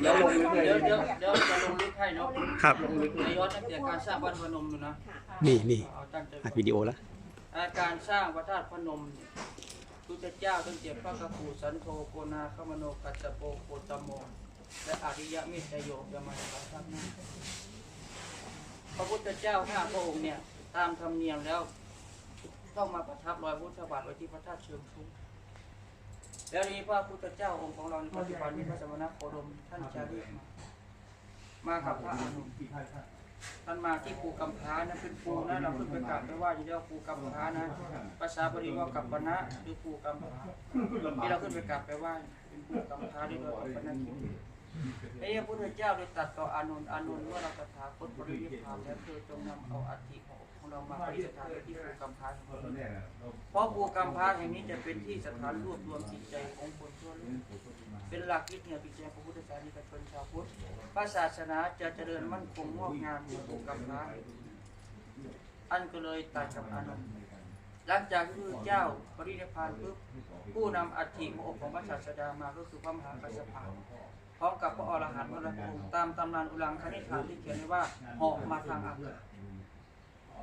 เดี๋ยวลงลึกเลยเดี๋ยวเดี๋ยวเดี๋ยวจะลงลึกให้เนาะครับในย้อนตั้งแต่การสร้างวัดพนมอยู่นะนี่นี่เอาตั้งใจอัดวิดีโอแล้วอ่าการสร้างพระธาตุพนมเนี่ยพุทธเจ้าตั้งแต่พระกภูสันโธโกนาคมโนกัสสโปโคตโมและอริยมิตรโยกยามาสาทัพนะพระพุทธเจ้าห้าพระองค์เนี่ยตามธรรมเนียมแล้ว ต้องมาประทับรอยพุทธบาทไว้ที่พระธาตุเชิงชุม แล้วนี้พระพุทธเจ้าองค์ของเราในปัจจุบันนี้พระสมณโคดมท่านจะเรียกมามากับพระอานนท์ท่านมาที่ภูกำพร้านะเป็นภูนะเราขึ้นไปกราบไปไหว่าอยู่ที่ว่าภูกำพร้านะภาษาบาลีว่ากัปปนะหรือภูกำพร้าที่เราขึ้นไปกราบไปไหว่าเป็นภูกำพร้าที่เราเป็นะคิดไอ้ พระพุทธเจ้าได้ตัดต่ออานนอานนท์เมื่อเราตถาคตปรินิพพานแล้วเธอจงนำเอาอัฐิของเรามาประดิษฐานไว้ที่ภูกำพร้าแห่งนี้เพราะภูกำพร้าแห่งนี้จะเป็นที่สถานรวบรวมจิตใจของคนทั่วโลกเป็นหลักยึดเหนี่ยวจิตใจของพุทธศาสนิกชนชาวพุทธพระศาสนาจะเจริญมั่นคงงอกงามในภูกำพร้าอันก็เลยตัดกับอานนหลังจากที่พระเจ้าปรินิพพานปุ๊บผู้นำอัฐิขององค์ของพระศาสดามาก็คือพระมหากัสสปะ พร้อมกับพระอรหันต์พระองค์ตามตำนานอุลังคณิธานที่เขียนไว้ว่าเหาะมาทางอากาศ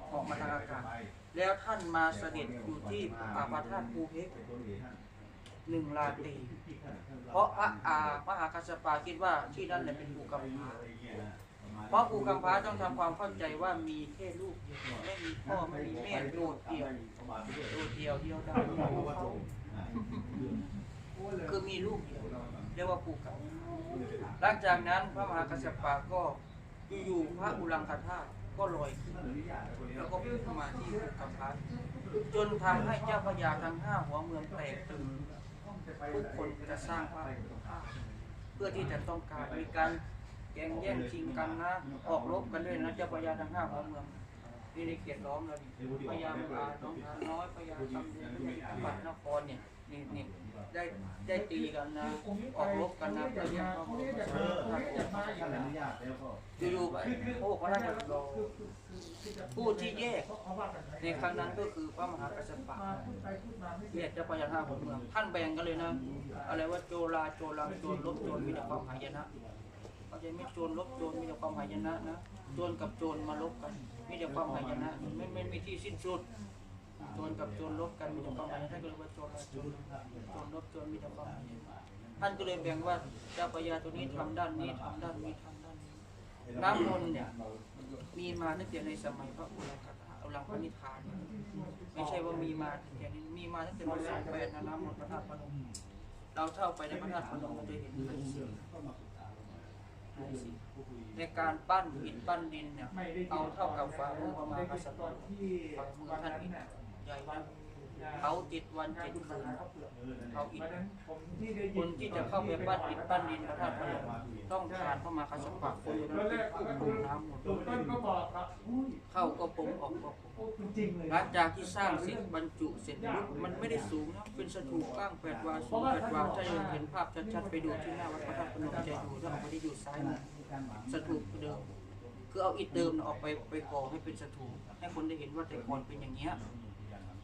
เหาะมาทางอากาศแล้วท่านมาเสด็จอยู่ที่อาพาธาตุภูเพกหนึ่งราตีเพราะพระอามหากัสปะคิดว่าที่นั่นเนี่ยเป็นภูกำพร้าเพราะภูกำพร้าต้องทำความเข้าใจว่ามีแค่ลูกเดียวไม่มีพ่อไม่มีแม่โดดเดี่ยวโดดเดี่ยวเดียวดายคือมีลูกเดียว เรียกว่าภูกำพร้าหลังจากนั้นพระมหากัสสปะก็อยู่ๆพระอุลังคธาตุก็ลอยขึ้นแล้วก็พุ่งมาที่ภูกำพันจนทำให้เจ้าพระยาทั้งห้าหัวเมืองแตกตื่นทุกคนจะสร้างพระเพื่อที่จะต้องการมีการแย่งแย่งชิงกันนะออกรบกันด้วยนะเจ้าพระยาทั้งห้าหัวเมืองนี่ในเขียนร้องแล้วนี่พญาอาน้องทานน้อยพญาคำเดือนพญาบัตรนครเนี่ย นี่นี่ได้ได้ตีกันนะออกรบกันนะเพื่อแย่งพระบรมศาสดาอยู่ๆไปโอ้พระราชโลผู้ที่แยกในครั้งนั้นก็คือพระมหากัสสปะแยกเจ้าพญาห้าหัวเมืองท่านแบ่งกันเลยนะอะไรว่าโจราโจรังโจรลบโจรมีแต่ความหายนะเขาจะไม่โจรลบโจรมีแต่ความหายนะนะโจรกับโจรมาลบกันมีแต่ความหายนะไม่ไม่มีที่สิ้นสุด โจรกับโจรลบกันมีแต่ความหายท่านก็เลยว่าโจระโจรโจรลบโจรมีแต่ความหายท่านก็เลยแบ่งว่าเจ้าพญาตัวนี้ทำด้านนี้ทำด้านนี้ทำด้านนี้น้ำมนต์เนี่ยมีมาตั้งแต่ในสมัยพระอุลังคธาอุลังคณิธาน ไม่ใช่ว่ามีมาตั้งแต่นี้มีมาตั้งแต่ปีสองแปดนะน้ำมนต์พระธาตุพนมเราเข้าไปในพระธาตุพนมเราจะเห็นเป็นสีในการปั้นหินปั้นดินเนี่ยเอาเท่ากับฝ่ามือประมาณกษัตริย์ฝ่ามือท่านอิ ฐใหญ่นะเขาจิตวันจิตคืนเขาอิฐคนที่จะเข้าไปปั้นหินปั้นดินพระธาตุพนมต้องทานพระมหากษัตริย์คนนั้นเป็นผู้ปรุงน้ำหมดต้นก็บอกครับอุ้ยเข้าก็ปรุงออกก็ปรุงโอ้จริงเลยหลังจากที่สร้างเสร็จบรรจุเสร็จปุ๊บมันไม่ได้สูงนะเป็นสถูปกว้างแปดวาสูงแปดวาถ้ายังเห็นภาพชัดๆไปดูที่หน้าวัดพระธาตุพนมจะดูถ้าออกไปได้อยู่ซ้ายมือสถูปเดิมคือเอาอิฐเดิมน่ะออกไปไปก่อให้เป็นสถูปให้คนได้เห็นว่าแต่ก่อนเป็นอย่างเงี้ย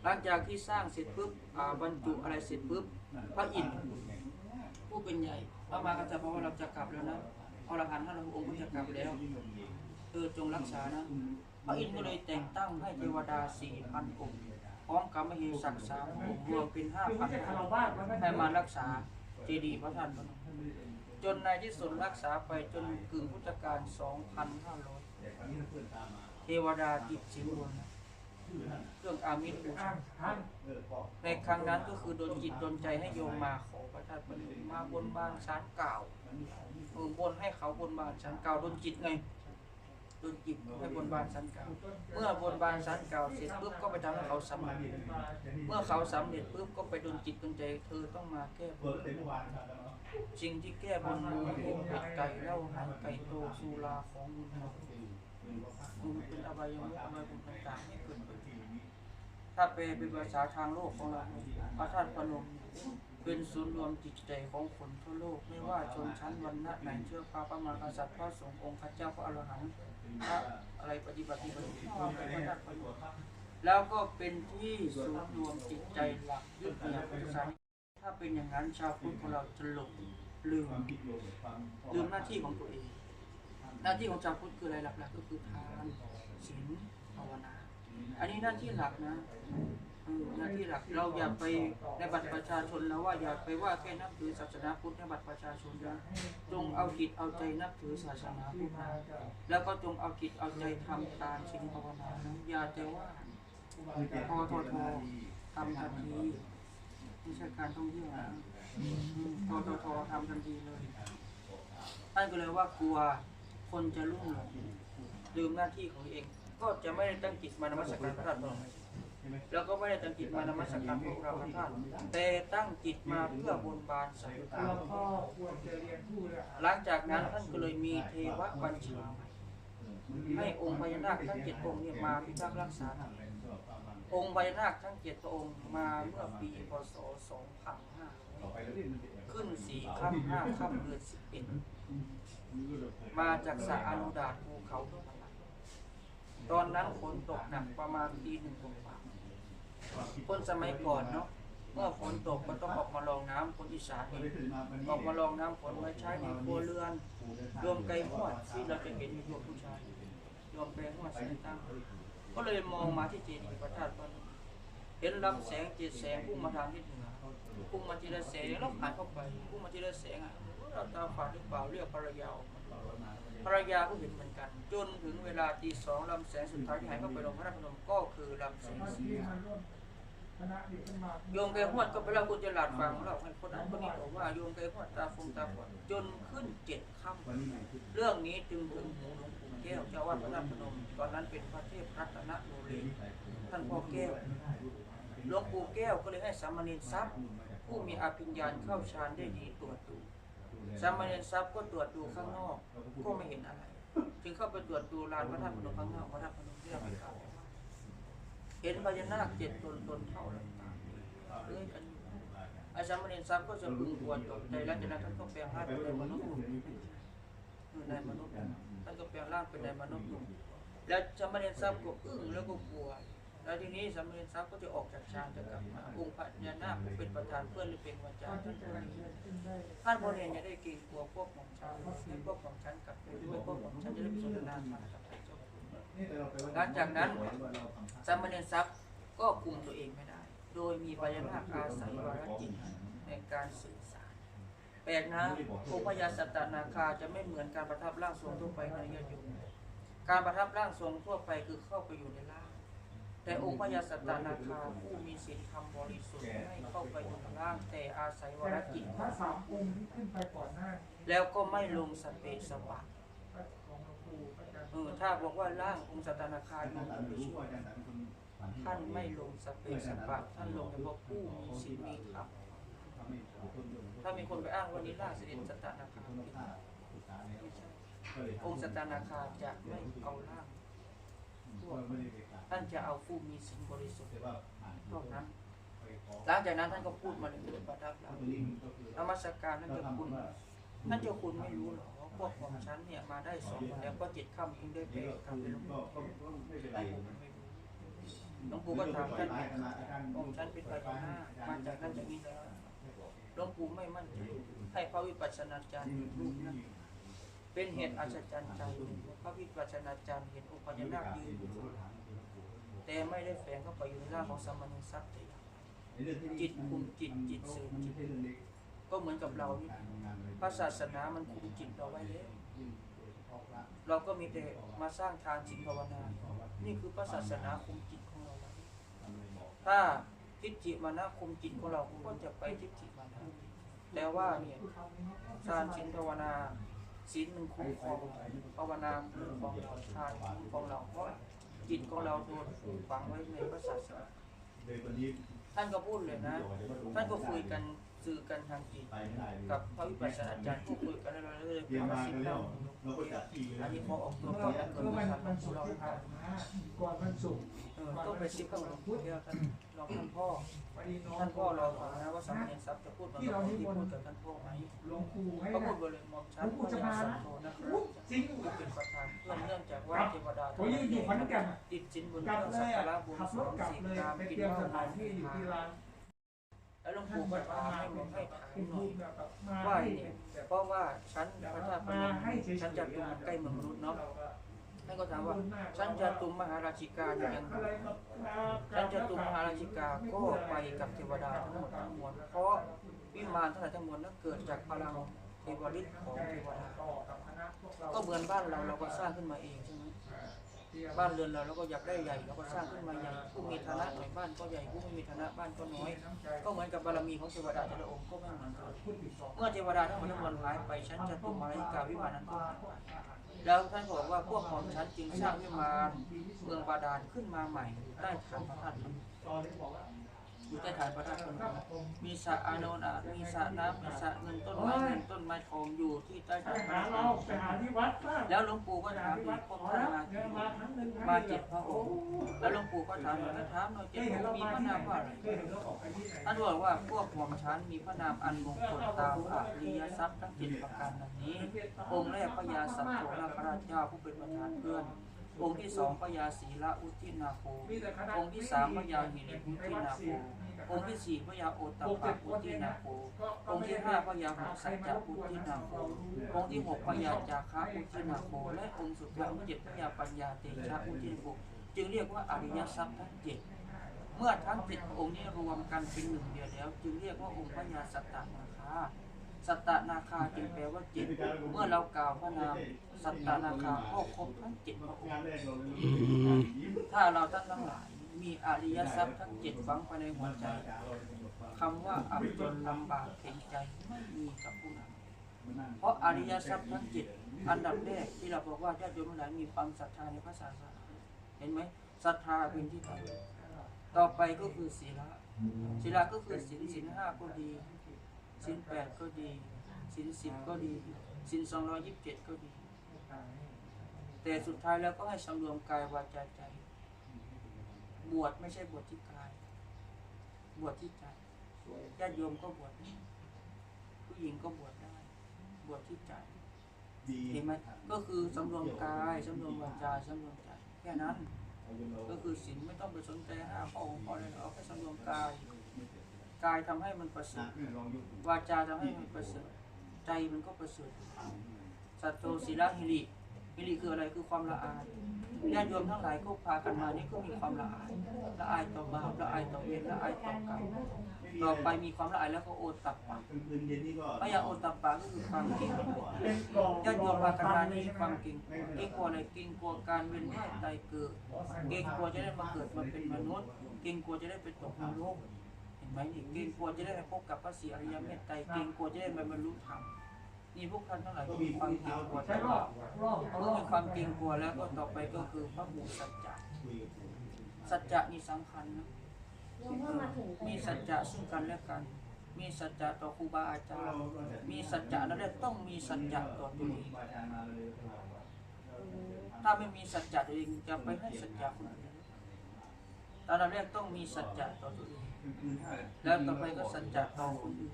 หลังจากที่สร้างเสร็จปุ๊บอ่าบรรจุอะไรเสร็จปุ๊บพระอินทร์ผู้เป็นใหญ่พระมหากษัตริย์บอกว่าเราจะกลับแล้วนะอรหันต์ท่านองค์ก็จะกลับแล้วเออจงรักษานะพระอินทร์ก็เลยแต่งตั้งให้เทวดาสี่พันองค์พร้อมกับมเหสักสามองค์รวมเป็นห้าพันให้มารักษาเจดีย์พระธาตุพนมจนในที่สุดรักษาไปจนกึ่งพุทธกาล2,500 เทวดาติดสินบนนะ เรื่องอามิตรบูชาในครั้งนั้นก็คือโดนจิตโดนใจให้โยมมาขอพระธาตุพนมมาบนบานสารกล่าเออบนให้เขาบนบานสารกล่าโดนจิตไงโดนจิตให้บนบานสารกล่าเมื่อบนบานสารกล่าเสร็จปุ๊บก็ไปทำให้เขาสำเร็จเมื่อเขาสำเร็จปุ๊บก็ไปโดนจิตโดนใจเธอต้องมาแก้บนสิ่งที่แก้บนมูเห็ดเป็ดไก่เล้าหางไก่โตสุราของมุนเมามุนเป็นอบายมุขอบายบุญต่างๆให้เกิดขึ้น ถ้าแปลเป็นภาษาทางโลกของเราพระธาตุพนมเป็นศูนย์รวมจิตใจของคนทั่วโลก ไม่ว่าชนชั้นวรรณะไหนเชื้อพระประมากษัตริย์พระสงฆ์องค์พระเจ้าพระอรหันต์พระอะไรปฏิบัติปฏิบัติความเป็นพระธาตุพนมแล้วก็เป็นที่ศูนย์รวมจิตใจหลักยึดเหนี่ยวพุทธศาสนาถ้าเป็นอย่างนั้นชาวพุทธของเราจะหลงลืมลืมหน้าที่ของตัวเอง หน้าที่ของชาวพุทธคืออะไรหลักๆก็คือทานศีลภาวนา อันนี้หน้าที่หลักนะหน้าที่หลักเราอย่าไปในบัตรประชาชนแล้วว่าอย่าไปว่าแค่นับถือศาสนาพุทธในบัตรประชาชนนะจงเอาจิตเอาใจนับถือศาสนาพุทธนะแล้วก็จงเอาจิตเอาใจทำทานศีลภาวนานะอย่าแต่ว่าพอทอทอทำทันทีไม่ใช่การท่องเที่ยวนะพอทอทอทำทันทีเลยท่านก็เลยว่ากลัวคนจะลุ่มหลงลืมหน้าที่ของเอง ก็จะไม่ได้ตั้งจิตมานมัสการพระธาตุแล้วก็ไม่ได้ตั้งจิตมานมัสการพระราพระธาตุแต่ตั้งจิตมาเพื่อบนบานสาธุการเราก็ควรจะเรียนผู้หลังจากนั้นท่านก็เลยมีเทวบัญชาให้องค์พญานาคทั้งเจ็ดองค์เนี่ยมาพิทักษ์รักษา องค์พญานาคทั้งเจ็ดองค์มาเมื่อปีพศ 2500ขึ้นสี่ค่ำห้าค่ำเดือนสิบเอ็ดมาจากสระอนุดาตภูเขาหิมาลัย ตอนนั้นฝนตกหนักประมาณตีหนึ่งกว่าๆคนสมัยก่อนเนาะเมื่อฝนตกก็ต้องออกมาลองน้ำคนอีสานเองออกมาลองน้ำฝนไว้ใช้ในครัวเรือนรวมไก่หวดที่เราจะเห็นในตัวผู้ชายรวมไก่หวดแสงตั้งก็เลยมองมาที่เจดีย์พระธาตุพนมเห็นลำแสงเจ็ดแสงพุ่งมาทางทิศเหนือพุ่งมาทีละแสงแล้วผ่านเข้าไปพุ่งมาทีละแสงอะเราตาฝาดหรือเปล่าเรียกภรรยาออกมา ภรรยาก็เห็นเหมือนกัน จนถึงเวลาตีสองลำแสงสุดท้ายที่หายเข้าไปลงพระนครก็คือลำแสงสีที่มาร่วมคณะเด็กขึ้นมาโยมไกรหวดก็ไปเล่าคุณจะหลาดฟังเราให้คนนั้นคนนี้บอกว่าโยมไกรหวดตาฟงตาฝาดจนขึ้นเจ็ดค่ำเรื่องนี้จึงถึงหูหลวงปู่แก้วเจ้าอาวาดพระนครนมตอนนั้นเป็นพระเทพรัตนโนเรศท่านพ่อแก้วหลวงปู่แก้วก็เลยให้สามเณรทรัพย์ผู้มีอภิญญาเข้าฌานได้ดีตรวจดู สามเณรทรัพย์ก็ตรวจดูข้างนอก ก็ไม่เห็นอะไร จึงเข้าไปตรวจดูลานพระธาตุพนมข้างนอกพระธาตุพนมเราไปกรเห็นพญานาคเจ็ดตนตนเท่าลำตาเอ้ยอันนี้อาสามเณรทรัพย์ก็จะพึงกลัวตกใจแล้วจากนั้นท่านก็แปลงร่างเป็นมนุษย์หนุ่มในมนุษย์ท่านก็แปลงร่างเป็นในมนุษย์หนุ่มแล้วสามเณรทรัพย์ก็อึ้งแล้วก็กลัว แล้วทีนี้สามเณรทรัพย์ก็จะออกจากฌานจะกลับมาองค์พญานาคผู้เป็นประธานเพื่อนหรือเป็นวาจาท่านก็ดีท่านพอเรียนจะได้กรงกลัวพวกของฉันให้พวกของฉันกลับไปด้วยพวกของฉันจะได้สนทนาธรรมกับพระเจ้าคุณหลังจากนั้นสามเณรทรัพย์ก็คุมตัวเองไม่ได้ โดยมีพญานาคอาศัยวาระจิตในการสื่อสารแปลกนะองค์พญาสัตตนาคาจะไม่เหมือนการประทับร่างทรงทั่วไปในญาติโยมการประทับร่างทรงทั่วไปคือเข้าไปอยู่ในร่าง แต่องค์พญาสัตตนาคาผู้มีศีลธรรมบริสุทธิ์ไม่เข้าไปอยู่ในร่างแต่อาศัยวาระจิตพระสามองค์ที่ขึ้นไปก่อนหน้านี้แล้วก็ไม่ลงสเปสปะของหลวงปู่พระอาจารย์เออถ้าบอกว่าร่างองค์สัตตนาคาอยู่ไม่เชื่อท่านไม่ลงสเปสปะท่านลงเฉพาะผู้มีศีลมีธรรมถ้ามีคนไปอ้างว่านี้ล่าเสด็จสตานาคาไม่ใช่องค์สตานาคาจะไม่เอาร่างทั่วไป ท่านจะเอาผู้มีศีลบริสุทธิ์เท่านั้นหลังจากนั้นท่านก็พูดมาเลยเป็นประทับเรานมัสการท่านเจ้าคุณท่านเจ้าคุณไม่รู้หรอว่าพวกของฉันเนี่ยมาได้สองคนแล้วก็เจ็ดค่ำยิ่งได้ไปกลับไปหลวงปู่หลวงปู่ก็ถามท่านอีกองค์ฉันเป็นพญานาคมาจากนั้นจากนี้แล้วหลวงปู่ไม่มั่นใจให้พระวิปัสสนาจารย์รูปนั้นเป็นเหตุอัศจรรย์ใจพระวิปัสสนาจารย์เห็นองค์พญานาคยืนอยู่ข้างหลัง แต่ไม่ได้แฝงเข้าไปอยู่ในร่างของสามเณรทรัพย์แต่องจิตคุมจิตจิตสื่อจิตก็เหมือนกับเรานี่พระศาสนามันคุมจิตเราไว้แล้วเราก็มีแต่มาสร้างทานจิตภาวนา นี่คือพระศาสนาคุมจิตของเราไว้ถ้าทิฏฐิมานะคุมจิตของเราก็จะไปทิฏฐิมานะแต่ว่าเนี่ยทานชินภาวนาศีลหนึ่งคุ้มครองภาวนาคุ้มครองเราทานคุ้มครองเราเพราะ จิตของเราโดนผูกฝังไว้ในพระศาสนาท่านก็พูดเลยนะ ท่านก็คุยกัน สื่อกันทางจิตกับพระวิปัสสนาจารย์ผู้คุยกันแล้วเราเลยเตรียมมามาสิบแล้เล่าวเราก็จัดที่อันนี้พอออกตัวก็ก่อนแล้วเกิดคือมามันทำมัมันนสุสุกเราที่คผ่ารับนมาก่อนมันสุกเออต้องไปซิปกับหลวงปู่แก้วท่านรองท่านพ่อวันนี้น้องท่านพ่อเราฟังนะว่าสามเณรทรัพย์จะพูดเหมือนกับที่พูดกับท่านพ่อไหมหลวงปู่ให้เขานะพูดบริมอมชั้นพระยาสัมโทนะครับจริงผู้เป็นประธานเพื่อนเนื่องจากว่าเทวดาผมยืนอยู่ขอนแก่นติดสินบนกลับเครื่องเลสักยการะอะบวงขับสรรวถงกลับสีเลยกามไปกินเตรียมเหล้าสถานที่อยู่ที่ร้าน แล้วหลวงปู่ก็ถามให้ผมให้ถามหน่อยญแบบมว่าเนี่ยเพราะว่าชั้นพระธาตุพนมชั้นจะตุมมันใกล้เมืองมนุษย์เนาะท่านก็ถามว่าชั้นจะตุมมหาราชิกาอยู่ยังไงท่านจตุมหาราชิกาก็ไปกับเทวดาทั้งหมดทั้งมวลเพราะวิมานทั้งหลายทั้งมวลนั้นเกิดจากพลังเทวฤทธิ์ของเทวดาก็เหมือนบ้านเราเราก็สร้างขึ้นมาเองใช่ไหม บ้านเรือนเราเราก็อยากได้ใหญ่เราก็สร้างขึ้นมาใหญ่ผู้มีฐานะหน่อยบ้านก็ใหญ่ผู้ไม่มีฐานะบ้านก็น้อย ก็เหมือนกับบารมีของเทวดาแต่ละองค์ก็ไม่เหมือนกันเมื่อเทวดาทั้งหมดทั้งมวลหายไปชั้นจตุมหาราชิกาวิมานนั้นก็หายไปแล้วท่านบอกว่าพวกของฉันจึงสร้างวิมานเมืองบาดาลขึ้นมาใหม่ใต้ฐานพระธาตุมอยู่ใต้ฐานพระธาตุมีสระอานนท์มีสระน้ำมีสระเงินต้นไม้ ไม้ทองอยู่ที่ใต้ไปฐานพระหาธาตุพเรานไปมหาที่วัดบ้างแล้วหลวงปู่ก็ไปถาหามที่อีวัดกพวกพอท่านแล้วมาเดินมาครั้งหนึ่งมาเจ็ดพระองค์แล้วหลวงปู่ก็ถามว่าถามหน่อยเคเจ็ดยพเห็นระองเราค์มีมาพระที่ไหนนามว่าอะไรเคยเห็นเราออกไปที่ไหนท่านบอกว่าพวกหม่อมชั้นมีพระนามอันมงคลตามอริยทรัพย์ทั้งเจ็ดประการดังนี้ องค์แรกพระยาสัตโธนาคราชเจ้าผู้เป็นประธานเพื่อน องค์ที่สองพระยาศีละอุทินาโคมีแต่คณะองค์ที่สามพระยาหิริอุทินาโคองค์ที่สี่พระยาโอตตปปะอุทินาโคองค์ที่ห้าพระยาหุสัจจะอุทินาโคองค์ที่หกพระยาจาคะอุทินาโคและองค์สุดท้ายองค์ที่เจ็ดพระยาปัญญาเตชะอุทินาโคจึงเรียกว่าอริยทรัพย์ทั้งเจ็ดเมื่อทั้งเจ็ดพระองค์นี้รวมกันเป็นหนึ่งเดียวแล้ว จึงเรียกว่าองค์พระยาสัตตนาคา สัตตนาคาจึงแปลว่าเจ็ดเมื่อเรากล่าวพระนามสัตตนาคาก็ครบทั้งเจ็ดพระองค์ถ้าเราท่านทั้งหลาย มีอริยทรัพย์ทั้งเจ็ดฝังภายในหัวใจคำว่าอับจนลำบากเข็นใจไม่มีกับผู้นั้นเพราะอริยทรัพย์ทั้งเจ็ดอันดับแรกที่เราบอกว่าญาติโยมหลายมีความศรัทธาในพระศาสนาเห็นไหมศรัทธาเป็นที่ตั้งต่อไปก็คือศีลศีลก็คือศีลศีลห้าก็ดี ศีลแปดก็ดีศีลสิบก็ดีศีลสองร้อยยี่สิบเจ็ดก็ดี แต่สุดท้ายแล้วก็ให้สำรวมกายวาจาใจ บวชไม่ใช่บวชที่กาย บวชที่ใจญาติโยมก็บวชได้ผู้หญิงก็บวชได้ บวชที่ใจดีเห็นไหมก็คือสำรวมกายสำรวมวาจาสำรวมใจแค่นั้น ก็คือศีลไม่ต้องไปสนใจหาข้อของข้ออะไรเอาแค่สำรวมกาย กายทำให้มันประเสริฐลองยุบวาจาทำให้มันประเสริฐใจมันก็ประเสริฐสัตโตศีลหิริหิริคืออะไรคือความละอายญาติโยมทั้งหลายก็พากันมานี่ก็มีความละอายละอายต่อบาปละอายต่อเวรละอายต่อกรรมต่อไปมีความละอายแล้วก็โอตตัปปะกลางคืนเย็นนี่ก็พระยาโอตตัปปะก็คือความเก่งเป็นกล่องญาติโยมพากันมานี่มีความเก่งเก่งกลัวอะไรเก่งกลัวการเวียนว่ายตายเกิดเกรงกลัวจะได้มาเกิดมาเป็นมนุษย์ เกรงกลัวจะได้ไปตกนรกเห็น ไหมนี่เกรงกลัวจะได้ไปพบกับพระศรีอริยเมตไตรเกรงกลัวจะได้มาบรรลุธรรมนี่พวกท่านทั้งหลายก็ก็มีมีความเกรงกลัวใช้ทั้งรหอลาบยรอบเมื่อมีความเกรงกลัวแล้วก็ต่อไปก็คือพระมูสัจจะคุยกับสัจจะนี่สำคัญนะเมื่อมาถึงมีสัจจะซึ่งกันและกัน มีสัจจะต่อครูบาอาจารย์ มีสัจจะนั่นแหละต้องมีสัจจะต่อตัวเองอาจารย์มาเลยถ้าไม่มีสัจจะตัวเองจะไปให้สัจจะคนอื่นตอนแรกต้องมีสัจจะต่อตัวเอง แล้วต่อไปก็สัจจะต่อคนอื่น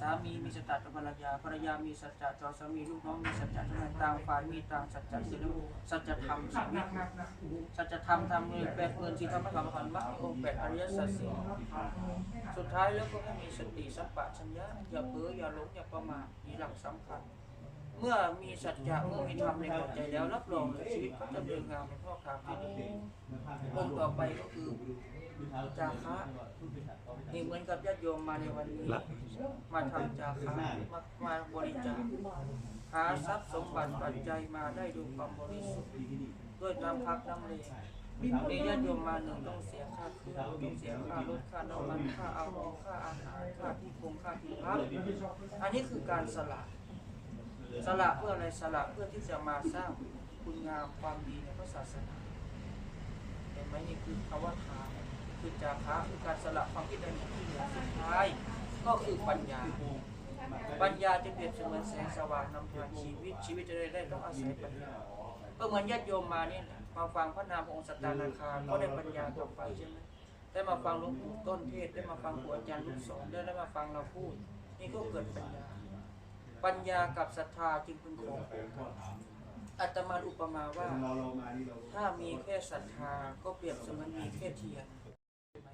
สามีมีสัจจะต่อภรรยาภรรยามีสัจจะต่อสามีลูกน้องมีสัจจะต่อต่างฝ่ายมีต่างสัจจะเสร็จแล้วสัจธรรมหนัชีกหวินัตสัจธรรมทำเงินแปดหมื่นสี่ธรรมะสามขันมรรคองแปดอริยสัจสี่สุดท้ายแล้วก็ให้มีสติสัมปชัญญะอย่าเพ้ออย่าหลงอย่าประมาทมีหลักสำคัญ เมื่อมีสัจจะเมื่อมีธรรมในหัวใจแล้วรับรองเลยชีวิตก็จะเดินงามในพ่อคามที่ดีองค์ต่อไปก็คือจาคะนี่เหมือนกับญาติโยมมาในวันนี้มาทำจาคะมามาบริจาคหาทรัพย์สมบัติปัจจัยมาได้ด้วยความบริสุทธิ์ด้วยน้ำพักน้ำเลมีญาติโยมมาหนึ่งต้องเสียค่าเครื่องต้องเสียค่ารถค่าน้ำมันค่าอาค่าอาหารค่าที่คงค่าที่พักอันนี้คือการสละ สละเพื่ออะไรสละเพื่อที่จะมาสร้างคุณงามความดีในพระศาสนาเห็นไหมนี่คือคำว่าทานคือจาคะคือการสละความคิดในที่เหลือสุดท้าย ก็คือปัญญา ปัญญาจะเปรียบเสมือนแสงสว่างนำทางชีวิต ชีวิตจะได้ได้ต้องอาศัยปัญญาก็เหมือนญาติโยมมานี่มาฟังพระนามองค์สตานาคารก็ได้ปัญญาต่อไปใช่ไหมได้มาฟังหลวงปู่ต้นเทศได้มาฟังครูอาจารย์ลูกสอนได้ได้มาฟังเราพูด นี่ก็เกิดปัญญา ปัญญากับศรัทธาจึงเป็นของคู่กันอาตมาอุปมาว่า ถ้ามีแค่ศรัทธาก็เปรียบเสมือนมีแค่เทียนไม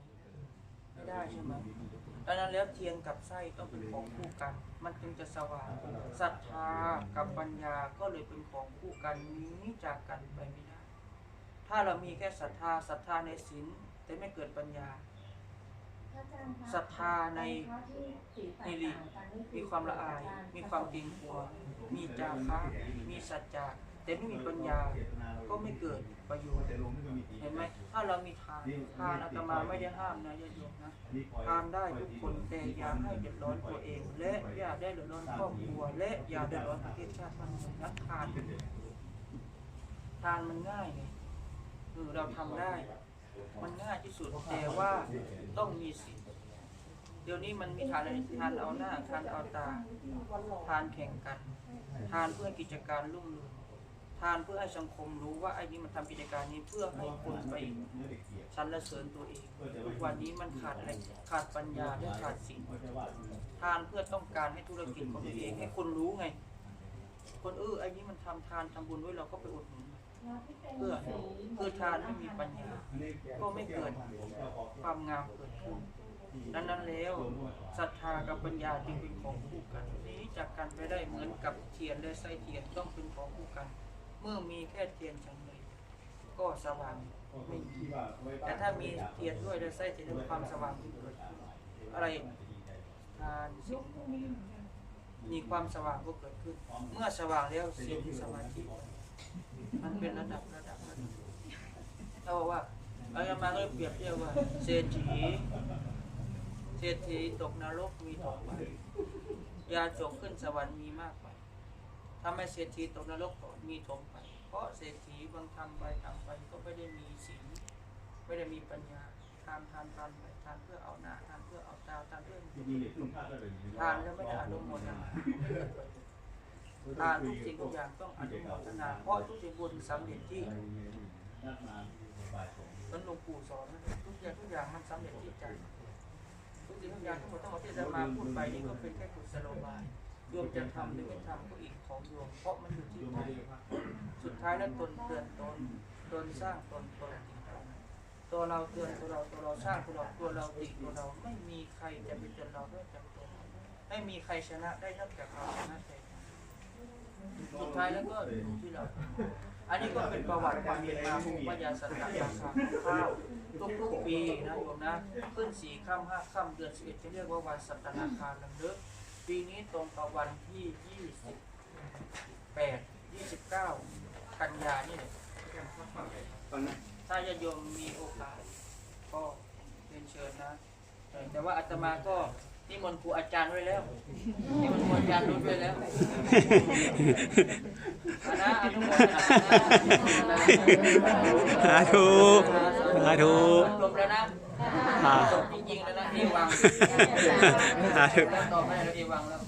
ไม่ได้ใช่ไหมดังนั้นแล้วเทียนกับไส้ต้องเป็นของคู่กัน มันจึงจะสว่างศรัทธากับปัญญาก็เลยเป็นของคู่กันนี้จากกันไปไม่ได้ ถ้าเรามีแค่ศรัทธาศรัทธาในศีลแต่ไม่เกิดปัญญา ศรัทธาในในลีมีความละอาย มีความเกรงกลัว มีจาคะมีสัจจะแต่ไม่มีปัญญาก็ไม่เกิดประโยชน์เห็นไหมถ้าเรามีทานทานอาตมาไม่ได้ห้ามนะญาติโยมนะทานได้ทุกคนแต่อย่าให้เดือดร้อนตัวเอง และอย่าได้เดือดร้อนครอบครัว และอย่าเดือดร้อนประเทศชาติบ้านเมืองนะทานทานมันง่ายไงคือเราทำได้ มันง่ายที่สุดแต่ว่าต้องมีสิทธิ์เดี๋ยวนี้มันมีทานอะไรทานเอาหน้าทานเอาตา ทานแข่งกัน ทานเพื่อกิจการรุ่งเรืองทานเพื่อให้สังคมรู้ว่าไอ้นี้มันทำกิจการนี้เพื่อให้คนไปสรรเสริญตัวเองทุกวันนี้มันขาดอะไรขาดปัญญาและขาดสิ่งทานเพื่อต้องการให้ธุรกิจของตัวเองให้คนรู้ไง คนเออไอ้นี้มันทำทานทำบุญด้วยเราก็ไปอุดหนุน เพื่อคือทานไม่มีปัญญา ก็ไม่เกิดความงามเกิดขึ้นดังนั้นแล้วศรัทธากับปัญญาจึงเป็นของคู่กัน นี้จากกันไปได้เหมือนกับเทียนและไส้เทียนต้องเป็นของคู่กัน เมื่อมีแค่เทียนฉันเลยก็สว่างไม่มีแต่ถ้ามีเทียนด้วยและไส้เทียนความสว่างที่เกิดขึ้นอะไรทานสิ่งมีความสว่างก็เกิดขึ้น เมื่อสว่างแล้วศีลสมาธิ มันเป็นระดับระดับระดับเขาบอกว่าอาตมาก็เลยเปรียบเทียบว่าเศรษฐีเศรษฐีตกนรกมีถมไปยาจกขึ้นสวรรค์มีมากไปทำให้เศรษฐีตกนรกมีถมไป เพราะเศรษฐีบางทำไปทำไปก็ไม่ได้มีศีลไม่ได้มีปัญญาทานทานทานไปทานเพื่อเอาหน้าทานเพื่อเอาตาทานเพื่อทานแล้วไม่ได้อนุโมทนา ทานทุกสิ่งทุกอย่างต้องอนุโมทนา เพราะทุกสิ่งบุญสำเร็จที่มันหลวงปู่สอนนะทุกอย่างทุกอย่างมันสำเร็จที่ใจทุกสิ่งทุกอย่างทั้งหมดทั้งหมดที่จะมาพูดไปนี่ก็เป็นแค่กุศโลบายโยมจะทำหรือไม่ทำก็อีกของโยมเพราะมันอยู่ที่ใจสุดท้ายแล้วตนเตือนตนตนสร้างตนตนติตนตัวเราเตือนตัวเราตัวเราสร้างตัวเราตัวเราติตัวเราไม่มีใครจะไปเตือนเราด้วยจากตัวเราไม่มีใครชนะได้นอกจากเราชนะใจ สุดท้ายแล้วก็อยู่ที่เรา อันนี้ก็เป็นประวัติความเป็นมาของพญาสัตตาราชาข้าวทุกๆปีนะโยมนะ ขึ้นสี่ค่ำห้าค่ำเดือนสิบเอ็ดจะเรียกว่าวันสัตตนาคารลำลึกปีนี้ตรงกับวันที่ยี่สิบแปดยี่สิบเก้ากันยานี่เลยถ้าญาติโยมมีโอกาสก็เรียนเชิญนะ แต่ว่าอาตมาก็ นิมนต์ครูอาจารย์ไว้แล้วนิมนต์ครูอาจารย์รุ่นไว้แล้วอานะอนุโมทนานะสาธุสาธุจบแล้วนะอ่าจบจริงๆแล้วนะเอวังสาธุแล้วต่อไปเราเอวังแล้ว